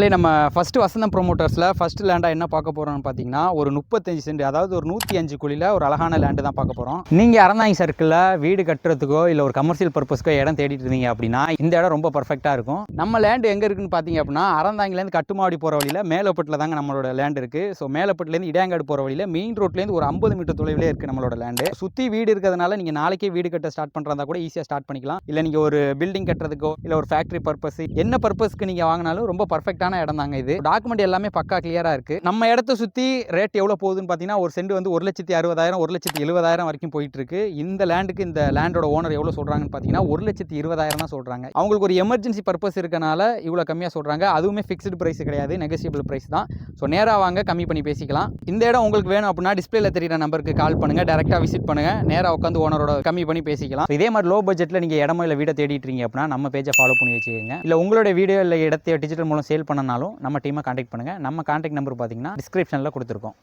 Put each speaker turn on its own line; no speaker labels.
மக்களே நம்ம ஃபஸ்ட்டு வசந்தம் ப்ரொமோட்டர்ஸில் ஃபஸ்ட்டு லேண்டாக என்ன பார்க்க போகிறோம்னு பார்த்தீங்கன்னா ஒரு முப்பத்தஞ்சு சென்ட் அதாவது ஒரு நூற்றி அஞ்சு குழியில் ஒரு அழகான லேண்டு தான் பார்க்க போகிறோம் நீங்கள் அறந்தாங்க சர்க்கிளில் வீடு கட்டுறதுக்கோ இல்லை ஒரு கமர்ஷியல் பர்பஸ்க்கோ இடம் தேடிட்டு இருந்தீங்க அப்படின்னா இந்த இடம் ரொம்ப பர்ஃபெக்டாக இருக்கும். நம்ம லேண்டு எங்கே இருக்குன்னு பார்த்தீங்க அப்படின்னா அறந்தாங்கிலேருந்து கட்டுமாடி போகிற வழியில் மேலப்பட்டில் தாங்க நம்மளோட லேண்ட் இருக்குது ஸோ மேலப்பட்டிலேருந்து இடையாங்காடு போகிற வழியில் மெயின் ரோட்லேருந்து ஒரு ஐம்பது மீட்டர் தொலைவிலே இருக்குது நம்மளோட லேண்டு சுற்றி வீடு இருக்கிறதுனால நீங்கள் நாளைக்கே வீடு கட்ட ஸ்டார்ட் பண்ணுறதா கூட ஈஸியாக ஸ்டார்ட் பண்ணிக்கலாம். இல்லை நீங்கள் ஒரு பில்டிங் கட்டுறதுக்கோ இல்லை ஒரு ஃபேக்ட்ரி பர்பஸ் என்ன பர்பஸ்க்கு நீங்கள் வாங்கினாலும் ரொம்ப பர்ஃபெக்டான இடம் தாங்க இது. டாக்குமெண்ட் எல்லாமே பக்கா கிளியராக இருக்குது நம்ம இடத்த சுற்றி ரேட் எவ்வளோ போகுதுன்னு பார்த்தீங்கன்னா ஒரு சென்ட் வந்து ஒரு லட்சத்தி அறுபதாயிரம் ஒரு லட்சத்தி எழுபதாயிரம் வரைக்கும் போயிட்டு இருக்கு இந்த லேண்டுக்கு இந்த லேண்டோட ஓனர் எவ்வளோ சொல்கிறாங்கன்னு பார்த்தீங்கன்னா ஒரு லட்சத்தி இருபதாயிரம் தான் சொல்கிறாங்க அவங்களுக்கு ஒரு எமர்ஜென்சி பர்பஸ் இருக்கனால இவ்வளோ கம்மியாக சொல்கிறாங்க அதுவுமே ஃபிக்ஸ்டு ப்ரைஸ் கிடையாது நெகசியபிள் ப்ரைஸ் தான். ஸோ நேராக வாங்க கம்மி பண்ணி பேசிக்கலாம். இந்த இடம் உங்களுக்கு வேணும் அப்படின்னா டிஸ்பிளேல தெரியுற நம்பருக்கு கால் பண்ணுங்கள் டேரெக்டாக விசிட் பண்ணுங்கள் நேராக உட்காந்து ஓனரோட கம்மி பண்ணி பேசிக்கலாம். இதே மாதிரி லோ பட்ஜெட்டில் நீங்கள் இடமோ இல்லை வீடை தேடிட்டு இருக்கீங்க அப்படின்னா நம்ம பேஜை ஃபாலோ பண்ணி வச்சுக்கோங்க. இல்லை உங்களுடைய வீடியோ இல்லை இடத்தை டிஜிட்டல் மூலம் சேல் பண்ண பண்ணனாலும் நம்ம டீமை காண்டாக்ட் பண்ணுங்கள் நம்ம காண்டாக்ட் நம்பர் பார்த்தீங்கன்னா டிஸ்கிரிப்ஷனில் கொடுத்துருக்கோம்.